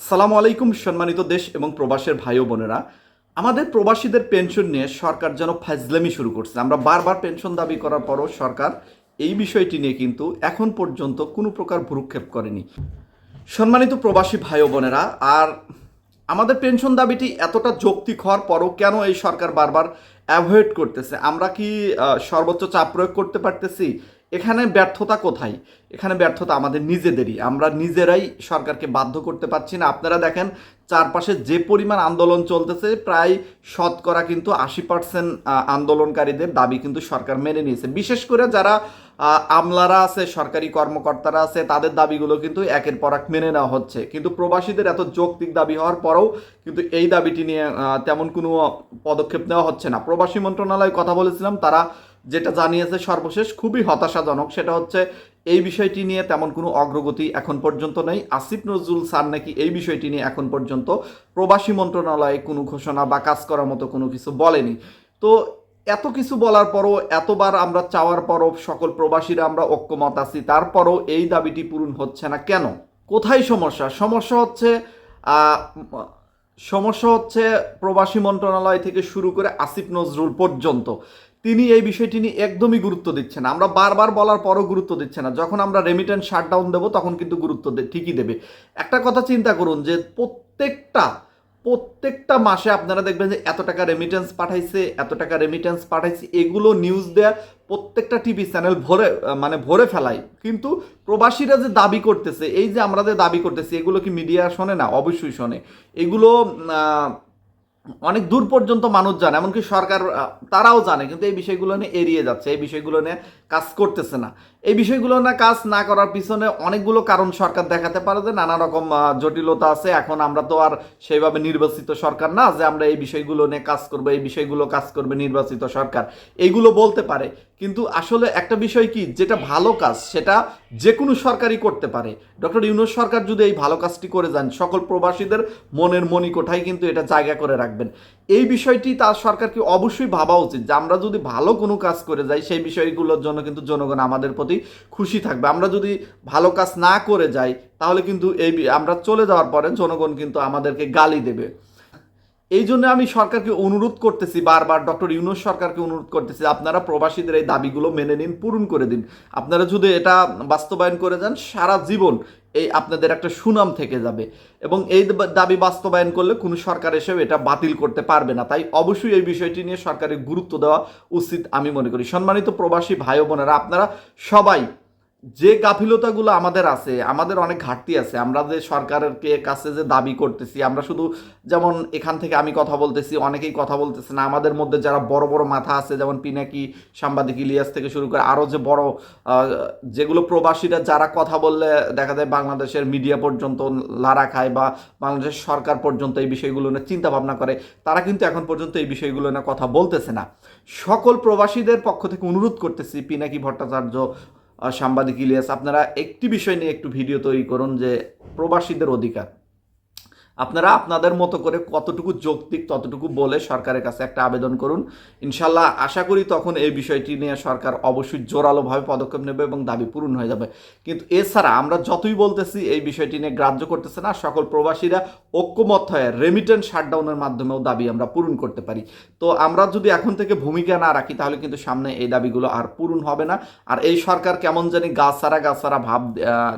সালাম আলাইকুম, সম্মানিত দেশ এবং প্রবাসের ভাই বোনেরা। আমাদের প্রবাসীদের পেনশন নিয়ে সরকার যেন ফাজলামি শুরু করছে। আমরা বারবার পেনশন দাবি করার পরও সরকার এই বিষয়টি নিয়ে কিন্তু এখন পর্যন্ত কোনো প্রকার ভ্রুক্ষেপ করেনি। সম্মানিত প্রবাসী ভাই বোনেরা, আর আমাদের পেনশন দাবিটি এতটা যৌক্তিক হওয়ার পরও কেন এই সরকার বারবার অ্যাভয়েড করতেছে। আমরা কি সর্বোচ্চ চাপ প্রয়োগ করতে পারতেছি? এখানে ব্যর্থতা কোথায়? এখানে ব্যর্থতা আমাদের নিজেদেরই। আমরা নিজেরাই সরকারকে বাধ্য করতে পারছি না। আপনারা দেখেন, চারপাশে যে পরিমাণ আন্দোলন চলতেছে, প্রায় শতকরা কিন্তু আশি পার্সেন্ট আন্দোলনকারীদের দাবি কিন্তু সরকার মেনে নিয়েছে। বিশেষ করে যারা আমলারা আছে, সরকারি কর্মকর্তারা আছে, তাদের দাবিগুলো কিন্তু একের পর এক মেনে নেওয়া হচ্ছে। কিন্তু প্রবাসীদের এত যৌক্তিক দাবি হওয়ার পরেও কিন্তু এই দাবিটি নিয়ে তেমন কোনো পদক্ষেপ নেওয়া হচ্ছে না। প্রবাসী মন্ত্রণালয় কথা বলেছিলাম, তারা যেটা জানিয়েছে সর্বশেষ খুবই হতাশাজনক, সেটা হচ্ছে এই বিষয়টি নিয়ে তেমন কোনো অগ্রগতি এখন পর্যন্ত নেই। আসিফ নজরুল স্যার নাকি এই বিষয়টি নিয়ে এখন পর্যন্ত প্রবাসী মন্ত্রণালয়ে কোনো ঘোষণা বা কাজ করার মতো কোনো কিছু বলেনি। তো এত কিছু বলার পরও এতবার আমরা চাওয়ার পরও সকল প্রবাসীরা আমরা ঐক্যমত আছি, তারপরও এই দাবিটি পূরণ হচ্ছে না কেন? কোথায় সমস্যা? সমস্যা হচ্ছে সমস্যা হচ্ছে প্রবাসী মন্ত্রণালয় থেকে শুরু করে আসিফ নজরুল পর্যন্ত। তিনি এই বিষয়টি নিয়ে একদমই গুরুত্ব দিচ্ছেন আমরা বারবার বলার পরও গুরুত্ব দিচ্ছে না। যখন আমরা রেমিটেন্স শাটডাউন দেবো, তখন কিন্তু গুরুত্ব ঠিকই দেবে। একটা কথা চিন্তা করুন যে প্রত্যেকটা প্রত্যেকটা মাসে আপনারা দেখবেন যে এত টাকা রেমিটেন্স পাঠাইছে, এত টাকা রেমিটেন্স পাঠাইছে, এগুলো নিউজ দেয়া প্রত্যেকটা টিভি চ্যানেল ভরে মানে ভরে ফেলায়। কিন্তু প্রবাসীরা যে দাবি করতেছে, এই যে আমরা যে দাবি করতেছি, এগুলো কি মিডিয়া শোনে না? অবশ্যই শোনে। এগুলো অনেক দূর পর্যন্ত মানুষ জানে, এমনকি সরকার তারাও জানে, কিন্তু এই বিষয়গুলো নিয়ে এড়িয়ে যাচ্ছে, এই বিষয়গুলো নিয়ে কাজ করতেছে না। এই বিষয়গুলো না কাজ না করার পিছনে অনেকগুলো কারণ সরকার দেখাতে পারে যে নানা রকম জটিলতা আছে, এখন আমরা তো আর সেইভাবে নির্বাচিত সরকার না যে আমরা এই বিষয়গুলো নিয়ে কাজ করব, এই বিষয়গুলো কাজ করবে নির্বাচিত সরকার। এইগুলো বলতে পারে কিন্তু আসলে একটা বিষয় কি, যেটা ভালো কাজ, সেটা যে কোনো সরকারই করতে পারে। ডক্টর ইউনুস সরকার যদি এই ভালো কাজটি করে যান, সকল প্রবাসীদের মনের মণিকোঠায় কিন্তু এটা জায়গা করে রাখবেন। এই বিষয়টি তার সরকারকে অবশ্যই ভাবা উচিত যে আমরা যদি ভালো কোনো কাজ করে যাই, সেই বিষয়গুলোর জন্য কিন্তু জনগণ আমাদের প্রতি খুশি থাকবে। আমরা যদি ভালো কাজ না করে যাই, তাহলে কিন্তু এই আমরা চলে যাওয়ার পরে জনগণ কিন্তু আমাদেরকে গালি দেবে। এই জন্য আমি সরকারকে অনুরোধ করতেছি, বারবার ডক্টর ইউনুস সরকারকে অনুরোধ করতেছি, আপনারা প্রবাসীদের এই দাবিগুলো মেনে নিন, পূরণ করে দিন। আপনারা যদি এটা বাস্তবায়ন করে যান, সারা জীবন এই আপনাদের একটা সুনাম থেকে যাবে। এবং এই দাবি বাস্তবায়ন করলে কোনো সরকার এসেও এটা বাতিল করতে পারবে না। তাই অবশ্যই এই বিষয়টি নিয়ে সরকারের গুরুত্ব দেওয়া উচিত আমি মনে করি। সম্মানিত প্রবাসী ভাই বোনেরা, আপনারা সবাই যে গাফিলতাগুলো আমাদের আছে, আমাদের অনেক ঘাটতি আছে। আমরা যে সরকারের কাছে যে দাবি করতেছি, আমরা শুধু যেমন এখান থেকে আমি কথা বলতেছি, অনেকেই কথা বলতেছে না। আমাদের মধ্যে যারা বড় বড় মাথা আছে, যেমন পিনাকি, সাংবাদিক ইলিয়াস থেকে শুরু করে আরও যে বড় যেগুলো প্রবাসীরা যারা কথা বললে দেখা যায় বাংলাদেশের মিডিয়া পর্যন্ত লারা খায় বা বাংলাদেশের সরকার পর্যন্ত এই বিষয়গুলো নিয়ে চিন্তা ভাবনা করে, তারা কিন্তু এখন পর্যন্ত এই বিষয়গুলো নিয়ে কথা বলতেছে না। সকল প্রবাসীদের পক্ষ থেকে অনুরোধ করতেছি পিনাকি ভট্টাচার্য সাংবাদিক ইলিয়াস আপনারা একটি বিষয় নিয়ে একটু ভিডিও তৈরি করুন যে প্রবাসীদের অধিকার। আপনারা আপনাদের মতো করে কতটুকু যৌক্তিক, ততটুকু বলে সরকারের কাছে একটা আবেদন করুন। ইনশাল্লাহ আশা করি তখন এই বিষয়টি নিয়ে সরকার অবশ্যই জোরালোভাবে পদক্ষেপ নেবে এবং দাবি পূরণ হয়ে যাবে। কিন্তু এছাড়া আমরা যতই বলতেছি, এই বিষয়টি নিয়ে গ্রাহ্য করতেছে না। সকল প্রবাসীরা ঐক্যমত হয়ে রেমিটেন্স শাটডাউনের মাধ্যমেও দাবি আমরা পূরণ করতে পারি। তো আমরা যদি এখন থেকে ভূমিকা না রাখি, তাহলে কিন্তু সামনে এই দাবিগুলো আর পূরণ হবে না। আর এই সরকার কেমন জানি গাছ গাছারা গাছারা ভাব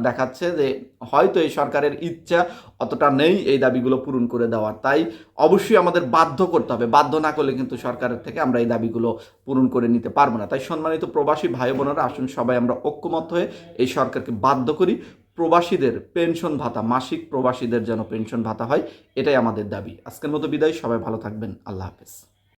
দেখাচ্ছে যে হয়তো এই সরকারের ইচ্ছা অতটা নেই এই দাবিগুলো পূরণ করে দেওয়ার। তাই অবশ্যই আমাদের বাধ্য করতে হবে। বাধ্য না করলে কিন্তু সরকারের থেকে আমরা এই দাবিগুলো পূরণ করে নিতে পারব না। তাই সম্মানিত প্রবাসী ভাই বোনেরা, আসুন সবাই আমরা ঐক্যমত হয়ে এই সরকারকে বাধ্য করি। প্রবাসীদের পেনশন ভাতা, মাসিক প্রবাসীদের যেন পেনশন ভাতা হয়, এটাই আমাদের দাবি। আজকের মতো বিদায়। সবাই ভালো থাকবেন। আল্লাহ হাফেজ।